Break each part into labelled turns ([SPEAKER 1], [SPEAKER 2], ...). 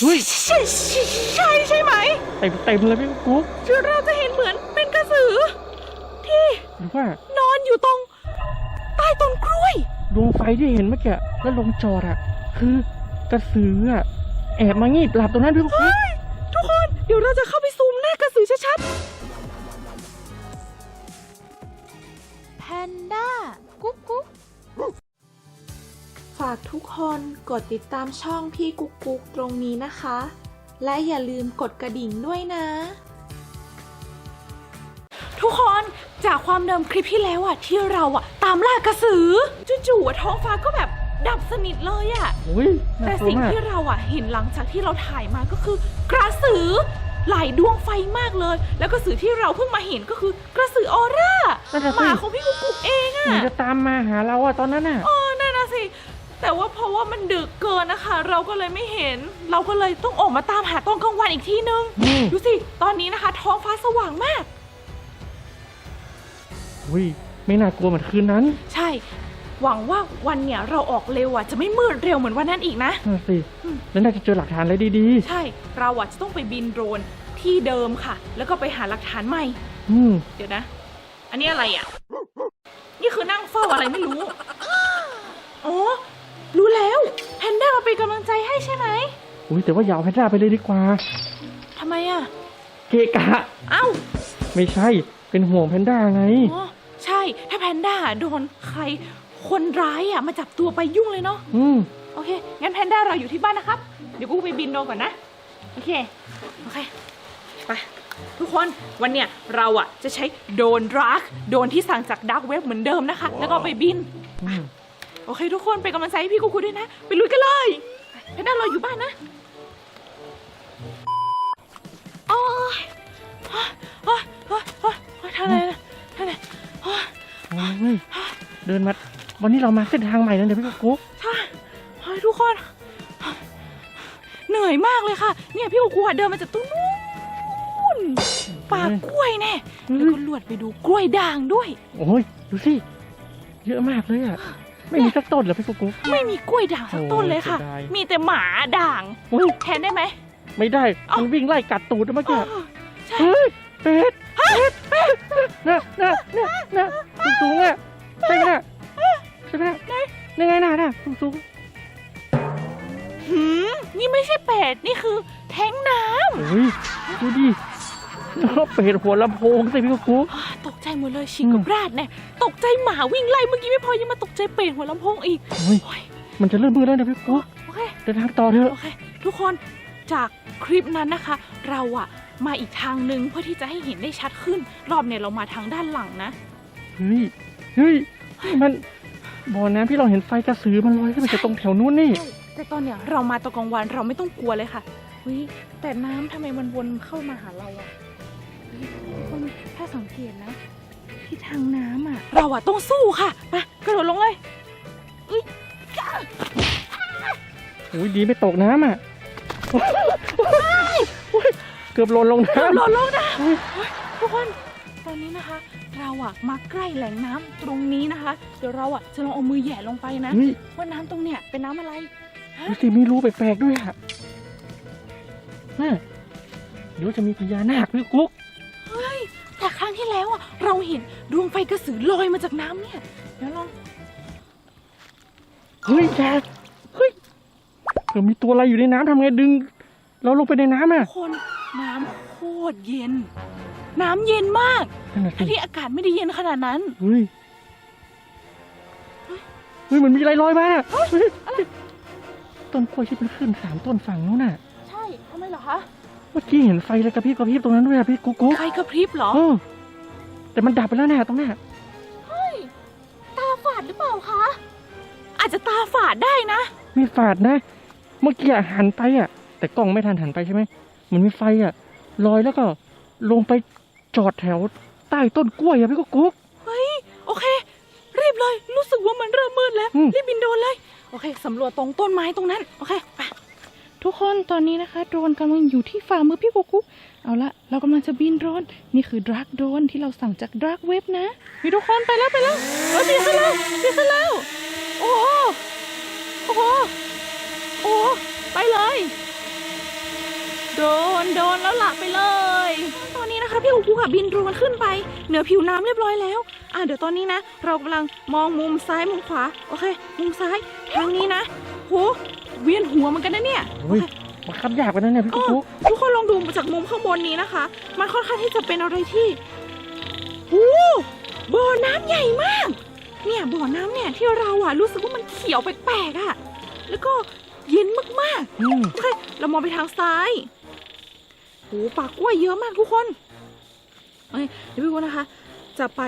[SPEAKER 1] เฮ้ย
[SPEAKER 2] ใช่ใช่ใช่ใช่ไหม
[SPEAKER 1] เต็มเต็มเลยพี่กุ๊ก
[SPEAKER 2] หรือเราจะเห็นเหมือนเป็นกระสือ ที่
[SPEAKER 1] หรือว่าน
[SPEAKER 2] อนอยู่ตรง ใต้ต้นกล้วย
[SPEAKER 1] ดวงไฟที่เห็นเมื่อกี้แล้วลงจอดอะคือกระสืออะแอบมางีบหลับตรงนั้นพี่กุ๊ก
[SPEAKER 2] เฮ้ยทุกคนเดี๋ยวเราจะเข้าไปซูมหน้ากระสือ
[SPEAKER 3] คนกดติดตามช่องพี่กุ๊กกุ๊กตรงนี้นะคะ และอย่าลืมกดกระดิ่งด้วยนะ
[SPEAKER 2] ทุกคนจากความเดิมคลิปที่แล้วอะที่เราอะตามล่ากระสือจู่ๆอะท้องฟ้าก็แบบดับสนิทเลยอะ
[SPEAKER 1] โอ้ยน่า
[SPEAKER 2] แต่
[SPEAKER 1] กลัว
[SPEAKER 2] สิ่ง
[SPEAKER 1] มาก
[SPEAKER 2] ที่เราอะเห็นหลังจากที่เราถ่ายมาก็คือกระสือ หลายดวงไฟมากเลย แล้วกระสือที่เราเพิ่งมาเห็นก็คือกระสือออร่า
[SPEAKER 1] นั่นน่ะ
[SPEAKER 2] ห
[SPEAKER 1] สิ
[SPEAKER 2] มาของพี่กุ๊กกุ๊กเองอะ
[SPEAKER 1] มันจะตามมาหาเราอะตอนนั้นอะ
[SPEAKER 2] เออนั่นนะสิ ดึกเกินนะคะ เราก็เลยไม่เห็น เราก็เลยต้องออกมาตามหาตอนกลางวันอีกทีนึง
[SPEAKER 1] อืม
[SPEAKER 2] ดูสิ ตอนนี้นะคะ ท้องฟ้าสว่างมาก
[SPEAKER 1] อุ้ยไม่น่ากลัวเหมือนคืนนั้น
[SPEAKER 2] ใช่ หวังว่าวันเนี่ยเราออกเร็วอะจะไม่มืดเร็วเหมือนวันนั้นอีกนะ
[SPEAKER 1] นั่นสิ
[SPEAKER 2] อืม
[SPEAKER 1] แล้วน่าจะเจอหลักฐานอะไรดี
[SPEAKER 2] ใช่เราอะจะต้องไปบินโดรนที่เดิมค่ะ แล้วก็ไปหาหลักฐานใหม่
[SPEAKER 1] ๆอืม
[SPEAKER 2] เดี๋ยวนะ อันนี้อะไรอะ นี่คือนั่งเฝ้าอะไรไม่รู้ อ๋อ รู้แล้วแพนด้ามาเป็นกำลังใจให้ใช่ไหม
[SPEAKER 1] อุ้ยแต่ว่าอยาวแพนด้าไปเลยดีกว่า
[SPEAKER 2] ทำไมอะ
[SPEAKER 1] เกะกะ
[SPEAKER 2] เอ้า
[SPEAKER 1] ไม่ใช่เป็นห่วงแพนด้าไง
[SPEAKER 2] อ๋อใช่ ถ้าแพนด้าโดนใครคนร้ายอะมาจับตัวไปยุ่งเลยเนาะ
[SPEAKER 1] อืม
[SPEAKER 2] โอเค งั้นแพนด้าเราอยู่ที่บ้านนะครับ เดี๋ยวกูไปบินโดรนก่อนนะ โอเค โอเค ไป ทุกคน วันเนี้ยเราอะจะใช้โดรนดรักโดรนที่สั่งจากดักเว็บเหมือนเดิมนะคะ แล้วก็ไปบิน
[SPEAKER 1] อืม
[SPEAKER 2] โอเค ทุกคนเป็นกำลังใจให้พี่กูคูด้วยนะ ไปลุยกันเลยไปแพนด้าเราอยู่บ้านนะโอ้ยโอ้ยโอ้ยโอ้ยโอ้ยโอ้ยทำอะไรนะทำอะไรโอ้ย
[SPEAKER 1] โอ้ยเดินมาวันนี้เรามาเส้นทางใหม่แล้วเดี๋ยวพี่กุ๊ก
[SPEAKER 2] ใช่โอ้ยทุกคน เหนื่อยมากเลยค่ะ เนี่ยพี่กูคูอะเดินมาจากตรงนู้นป่ากล้วยแน่แล้วก็ลวดไปดูกล้วยด่างด้วย
[SPEAKER 1] โอ้ยดูสิเยอะมากเลยอะ ไม่มีสักต้นเหรอพี่กุ๊ก
[SPEAKER 2] ไม่มีกล้วยด่างสักต้นเลยค่ะ
[SPEAKER 1] โอ้ยเสียดาย
[SPEAKER 2] มีแต่หมาด่าง
[SPEAKER 1] โอ้ย
[SPEAKER 2] แทนได้ไหม
[SPEAKER 1] ไม่ได้
[SPEAKER 2] เอ้ามั
[SPEAKER 1] มันวิ่งไล่กัดตูดเมื่อกี้
[SPEAKER 2] เออใช่
[SPEAKER 1] เฮ้ยเป็ดเป็ดน่ะน่ะน่ะน่ะสูงๆอะใช่ไหมน่ะใช่ไหมน่ะยังไงน่ะน่ะสูง
[SPEAKER 2] หืมนี่ไม่ใช่เป็ดนี่คือแท้งน้
[SPEAKER 1] ๆโอ้ยดูดิแล้วเป็ดหัวลำโพงสิพี่กุ๊กำ
[SPEAKER 2] อ่าตกใจ หมดเลยชิงกับราดเนี่ยตกใจหมาวิ่งไล่เมื่อกี้ไม่พอยังมาตกใจเป็ดหัวลำโพงอีก
[SPEAKER 1] โอ้ย
[SPEAKER 2] โอ้ย
[SPEAKER 1] มันจะเริ่มมืดแล้วนะพี่กุ๊ก
[SPEAKER 2] โอเค
[SPEAKER 1] เดินทางต่อเถอะ
[SPEAKER 2] โอเคทุกคนจากคลิปนั้นนะคะ เราอะมาอีกทางหนึ่งเพื่อที่จะให้เห็นได้ชัดขึ้น รอบเนี่ยเรามาทางด้านหลังนะ
[SPEAKER 1] เฮ้ยเฮ้ยมันบ่อน้ำที่เราเห็นไฟกระสือมันลอยขึ้นมาจากตรงแถวนู้นนี่
[SPEAKER 2] แต่ตอนเนี้ยเรามาตอนกลางวันเราไม่ต้องกลัวเลยค่ะเฮ้ยแต่น้ำทำไมมันวนเข้ามาหาเราอะเฮ้ยทุกคนถ้าสังเกตนะ ที่ทางน้ำอะเราอะต้องสู้ค่ะมากระโดดลงเลย
[SPEAKER 1] โอ้ยดีไม่ตกน้ำอะโอ้ยเกือบหล่นลง
[SPEAKER 2] เดี๋ยว
[SPEAKER 1] น้ำ
[SPEAKER 2] หล่นลงนะเฮ้ยทุกคนตอนนี้นะคะ เราอะมาใกล้แหล่งน้ำตรงนี้นะคะ เดี๋ยวเราอะจะลองเอามือแหย่ลงไปนะ
[SPEAKER 1] เฮ้ย
[SPEAKER 2] ว่าน้ำตรงเนี้ยเป็นน้ำอะไรฮะ
[SPEAKER 1] ดูสิมีรูแปลกๆด้วยอะน่ะเดี๋ยวจะมีพญานาคด้วยกุ๊ก
[SPEAKER 2] แต่ครั้ง ที่แล้วอะเราเห็นดวงไฟกระสือลอยมาจากน้ำเนี่ย เดี๋ยวลอง
[SPEAKER 1] เฮ้ยแกเฮ้ยเผื่อมีตัวอะไรอยู่ในน้ำทำไงดึง เราลงไปในน้ำอะ
[SPEAKER 2] คนน้ำโคตรเย็น น้ำเย็นมาก
[SPEAKER 1] นั่นน่ะ
[SPEAKER 2] ทั้ง
[SPEAKER 1] สิ
[SPEAKER 2] ที่อากาศไม่ได้เย็นขนาดนั้น
[SPEAKER 1] เฮ้ยเฮ้ยมันมีอะไรลอยมาน่ะเฮ้ยต้นกล้วยที่เป็นขึ้นสามต้นฝั่งนู้นน่ะ
[SPEAKER 2] ใช่ทำไมเหรอคะ
[SPEAKER 1] เมื่อกี้เห็นไฟอะไรกระพริบกระพริบตรงนั้นด้วยอะพี่กุ๊กกุ๊ก
[SPEAKER 2] ไฟกระพริบเหรอ
[SPEAKER 1] เออ แต่มันดับไปแล้วน่ะตรงนั้น
[SPEAKER 2] เฮ้ย ตาฝาดหรือเปล่าคะ อาจจะตาฝาดได้นะ
[SPEAKER 1] มีฝาดนะ เมื่อกี้อะหันไปอะ แต่กล้องไม่ทันหันไปใช่ไหมมันมีไฟอะลอยแล้วก็ลงไปจอดแถวใต้ต้นกล้วยอะพี่กุ๊กกุ๊ก
[SPEAKER 2] เฮ้ย โอเค รีบเลย รู้สึกว่ามันเริ่มมืดแล้ว
[SPEAKER 1] อืม
[SPEAKER 2] รีบบินโดรนเลย โอเค สำรวจตรงต้นไม้ตรงนั้น โอเค ไป ทุกคนตอนนี้นะคะโดรนกำลังอยู่ที่ฝ่ามือพี่กุ๊กกุ๊ก เอาละเรากำลังจะบินโดรนนี่คือดรักโดรนที่เราสั่งจากดรักเว็บนะมีทุกคนไปแล้วไปแล้วเออเบียดขึ้นแล้วเบียดขึ้นแล้วโอ้โหโอ้โหโอ้โหไปเลยโดนโดนแล้วหลับไปเลย ตอนนี้นะคะพี่กุ๊กกุ๊กอะบินโดรนขึ้นไป เหนือผิวน้ำเรียบร้อยแล้วอะเดี๋ยวตอนนี้นะ เรากำลังมองมุมซ้ายมุมขวาโอเค มุมซ้ายทางนี้นะโหเวียนหัวเหมือนกันนะเนี่ย
[SPEAKER 1] โอ้ยมาคับยากกว่านั้นเนี่ยพี่
[SPEAKER 2] เอ
[SPEAKER 1] กุ๊
[SPEAKER 2] อกทุกคนลองดูจากมุมข้างบนนี้นะคะ มันค่อนข้างที่จะเป็นอะไรที่โอ้บ่อน้ำใหญ่มาก เนี่ยบ่อน้ำเนี่ยที่เราอะรู้สึกว่ามันเขียวแปลกๆอะแล้วก็เย็นมากๆ
[SPEAKER 1] อืม
[SPEAKER 2] โอเคเรามองไปทางซ้ายโหปากกล้วยเยอะมากทุกคนเอ้ยเดี๋ยวพี่กุ๊กนะคะ จะไป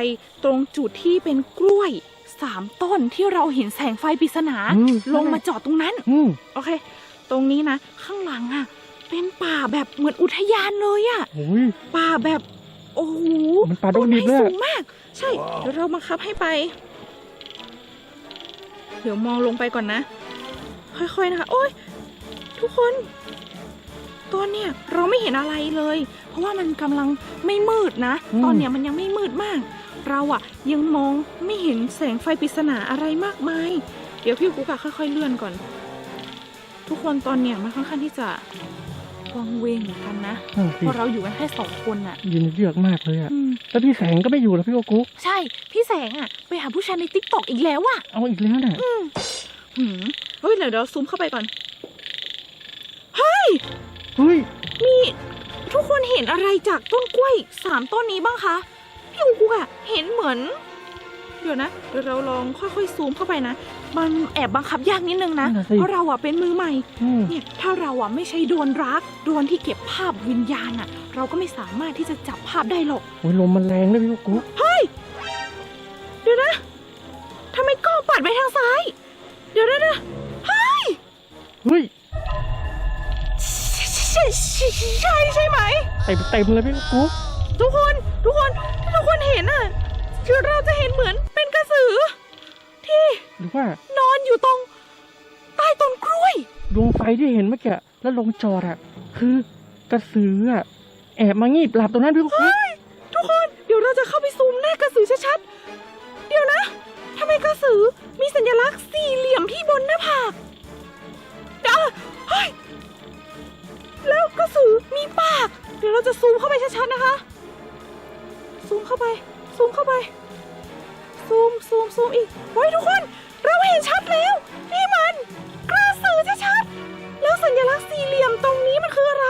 [SPEAKER 2] ตรงจุดที่เป็นกล้วยสามต้นที่เราเห็นแสงไฟปริศนา
[SPEAKER 1] อื
[SPEAKER 2] ลงมาจอดตรงนั้น
[SPEAKER 1] อืม
[SPEAKER 2] โอเค ตรงนี้นะ ข้างหลังอะเป็นป่าแบบเหมือนอุทยานเลยอะ
[SPEAKER 1] โอ้ย
[SPEAKER 2] ป่าแบบ โอ้โห
[SPEAKER 1] มันป่าด
[SPEAKER 2] ต้
[SPEAKER 1] ง
[SPEAKER 2] น
[SPEAKER 1] ดิ
[SPEAKER 2] ไม้
[SPEAKER 1] บเลย
[SPEAKER 2] สู
[SPEAKER 1] อะ
[SPEAKER 2] งมาก ใช่เดี๋ยวเราบังคับให้ไป เดี๋ยวมองลงไปก่อนนะ ค่อยๆนะคะ โอ้ยทุกคนตอนเนี้ยเราไม่เห็นอะไรเลย เพราะว่ามันกำลังไม่มืดนะ ตอนเนี้ยมันยังไม่มืดมาก เราอะยังมองไม่เห็นแสงไฟปริศนาอะไรมากมาย เดี๋ยวพี่กุ๊กอะค่อยๆเลื่อนก่อน ทุกคนตอนเนี้ยมันค่อนข้างที่จะวังเวงเหมือนกันนะ
[SPEAKER 1] นั่น
[SPEAKER 2] เพ
[SPEAKER 1] สิ
[SPEAKER 2] ราะเราอยู่กันแค่สองคนอะ
[SPEAKER 1] ยินเยือกมากเลยอะ
[SPEAKER 2] อืม
[SPEAKER 1] แล้วพี่แสงก็ไม่อยู่แล้วพี่กุ๊ก
[SPEAKER 2] ใช่ พี่แสงอะไปหาผู้ชายในติ๊กต็อกอีกแล้วอะ
[SPEAKER 1] เอาอีกแล้วน่ะ
[SPEAKER 2] หืมเฮ้ยเดี๋ยวเดี๋ยวซูมเข้าไปก่อน
[SPEAKER 1] เฮ้ย
[SPEAKER 2] มีทุกคนเห็นอะไรจากต้นกล้วยสามต้นนี้บ้างคะพี่อุกุกอะเห็นเหมือน เดี๋ยวนะ เดี๋ยวเราลองค่อยๆซูมเข้าไปนะ มันแอบบังคับยากนิดนึงนะ
[SPEAKER 1] นั่นน่ะสิ
[SPEAKER 2] เพราะเราอะเป็นมือใหม่
[SPEAKER 1] อืม
[SPEAKER 2] เนี่ยถ้าเราอะไม่ใช่โดรนรักโดรนที่เก็บภาพวิญญาณอะเราก็ไม่สามารถที่จะจับภาพได้หรอก
[SPEAKER 1] โอ้ยลมมันแรงเลยพี่กุ๊ก
[SPEAKER 2] เฮ้ยเดี๋ยวนะทำไมกล้องปัดไปทางซ้าย เดี๋ยวนะนะเฮ้ย
[SPEAKER 1] เฮ้ย
[SPEAKER 2] ใช่ใช่ใช่ใช่ไหม
[SPEAKER 1] เต็มเต็มเลยพี่กุ๊ก
[SPEAKER 2] ทุกคนทุกคนถ้าทุกคนเห็นอะคือเราจะเห็นเหมือนเป็นกระสือ ที่
[SPEAKER 1] หรือว่าน
[SPEAKER 2] อนอยู่ตรง ใต้ต้นกล้วย
[SPEAKER 1] ดวงไฟที่เห็นเมื่อกี้แล้วลงจอดอะคือกระสืออะแอบมางีบหลับตรงนั้นพี่กุ๊ก
[SPEAKER 2] เฮ้ยทุกคนเดี๋ยวเราจะเข้าไปซูมหน้ากระสือชัดๆ เดี๋ยวนะทำไมกระสือมีสัญลักษณ์สี่เหลี่ยมที่บนหน้าผากเดี๋ยวเฮ้ยแล้วกระสือมีปาก เดี๋ยวเราจะซูมเข้าไปชัดๆนะคะ ซูมเข้าไป ซูมเข้าไป ซูมซูมซูมอีกเฮ้ยทุกคน เราเห็นชัดแล้ว นี่มัน กระสือชัดๆแล้วสัญลักษณ์สี่เหลี่ยมตรงนี้มันคืออะไร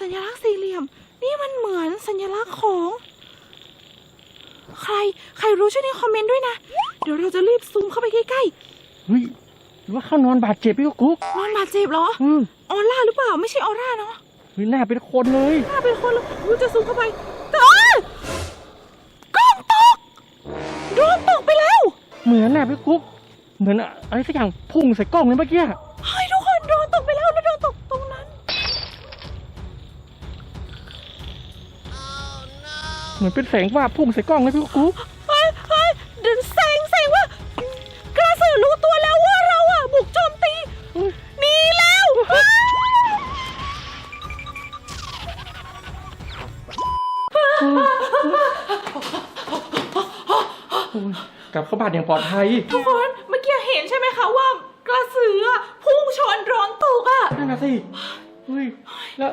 [SPEAKER 2] สัญลักษณ์สี่เหลี่ยม นี่มันเหมือนสัญลักษณ์ของ ใคร ใครรู้ช่วยในคอมเมนต์ด้วยนะ เดี๋ยวเราจะรีบซูมเข้าไปใกล้
[SPEAKER 1] เฮ้ยหรือว่าเขานอนบาดเจ็บพี่กุ๊ก
[SPEAKER 2] ๆนอนบาดเจ็บเหรอ
[SPEAKER 1] อืม
[SPEAKER 2] ออร่าหรือเปล่า ไม่ใช่ออร่าเนาะ
[SPEAKER 1] เฮ้ยหน้าเป็นคนเลย
[SPEAKER 2] น่าเป็นคนแล้วอุ๊ยจะซูมเข้าไป แต่อ้าวกล้องตกโดนตกไปแล้ว
[SPEAKER 1] เหมือนน่ะพี่กุ๊ก เหมือนอะไรสักอย่างพุ่งใส่กล้องเลยเมื่อกี้อะ
[SPEAKER 2] เฮ้ยทุกคนโดนตกไปแล้วแล้วโดนตกตรงนั้น
[SPEAKER 1] เหมือนเป็นแสงว่าบพุ่งใส่กล้องเลยพี่กุ๊ก
[SPEAKER 2] เฮ้ยเฮ้ยเดินแซงแซงว่ากระสือรู้ตัวแล้วว่าเราอะบุกโจมตีหนีแล้วเฮ้ย
[SPEAKER 1] โอ้ยกลับเข้าบ้านอย่างปลอดภัย
[SPEAKER 2] ทุกคน
[SPEAKER 1] สิเฮ้ยแล้ว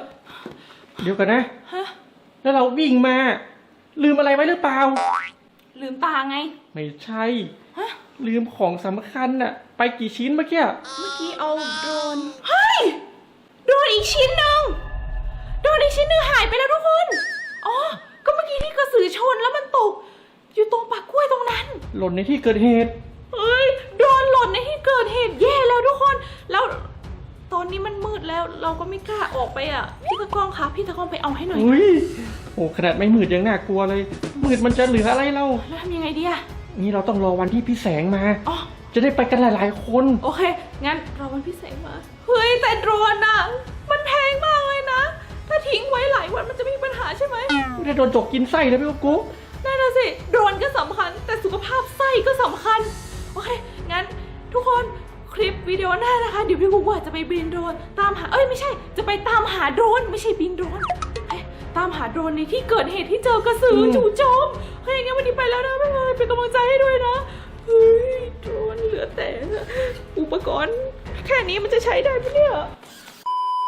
[SPEAKER 1] เดี๋ยวกันนะ
[SPEAKER 2] ฮะ
[SPEAKER 1] แล้วเราวิ่งมา ลืมอะไรไว้หรือเปล่า
[SPEAKER 2] ลืมตาไง
[SPEAKER 1] ไม่ใช่
[SPEAKER 2] ฮะ
[SPEAKER 1] ลืมของสำคัญน่ะ ไปกี่ชิ้นเมื่อกี้
[SPEAKER 2] เมื่อกี้เอาโดรนเฮ้ย โดรนอีกชิ้นหนึ่งโดรนอีกชิ้นหนึ่งหายไปแล้วทุกคน อ๋อ ก็เมื่อกี้ที่กระสือชนแล้วมันตก อยู่ตรงปากกล้วยตรงนั้น
[SPEAKER 1] หล่นในที่เกิดเหตุ
[SPEAKER 2] เฮ้ย โดรนหล่นในที่เกิดเหตุแย่แล้วทุกคน แล้ว ต อนนี้มันมืดแล้วเราก็ไม่กล้าออกไปอะ พี่ตะกล้องคะพี่ตะกล้องไปเอาให้หน่อย
[SPEAKER 1] อุ้ยโอ้ขนาดไม่มืดยังน่ากลัวเลย มืดมันจะเหลืออะไรเรา
[SPEAKER 2] แล้วทำยังไงดีอะ
[SPEAKER 1] นี่เราต้องรอวันที่พี่แสงมา
[SPEAKER 2] อ๋อ
[SPEAKER 1] จะได้ไปกันหลาย ๆ คน
[SPEAKER 2] โอเค งั้นเราวันพิเศษมา เฮ้ยแต่โดรนอะมันแพงมากเลยนะ ถ้าทิ้งไว้หลายวันมันจะมีปัญหาใช่ไหม
[SPEAKER 1] ไม่ได้โดนจกกินไส้เลยพี่กุ๊ก
[SPEAKER 2] นั่นน่ะสิ โดรนก็สำคัญ แต่สุขภาพไส้ก็สำคัญ โอเค งั้นทุกคน คลิปวิดีโอหน้านะคะ เดี๋ยวพี่กุ๊กว่าจะไปบินโดรนตามหาเอ้ยไม่ใช่ จะไปตามหาโดรนไม่ใช่บินโดรนเอ้ยตามหาโดรนในที่เกิดเหตุที่เจอกระสือจู่โจมโอเคงั้นวันนี้ไปแล้วนะบ๊ายบายเป็นกำลังใจให้ด้วยนะเฮ้ยโดรนเหลือแต่ อุปกรณ์แค่นี้มันจะใช้ได้ปะเนี่ย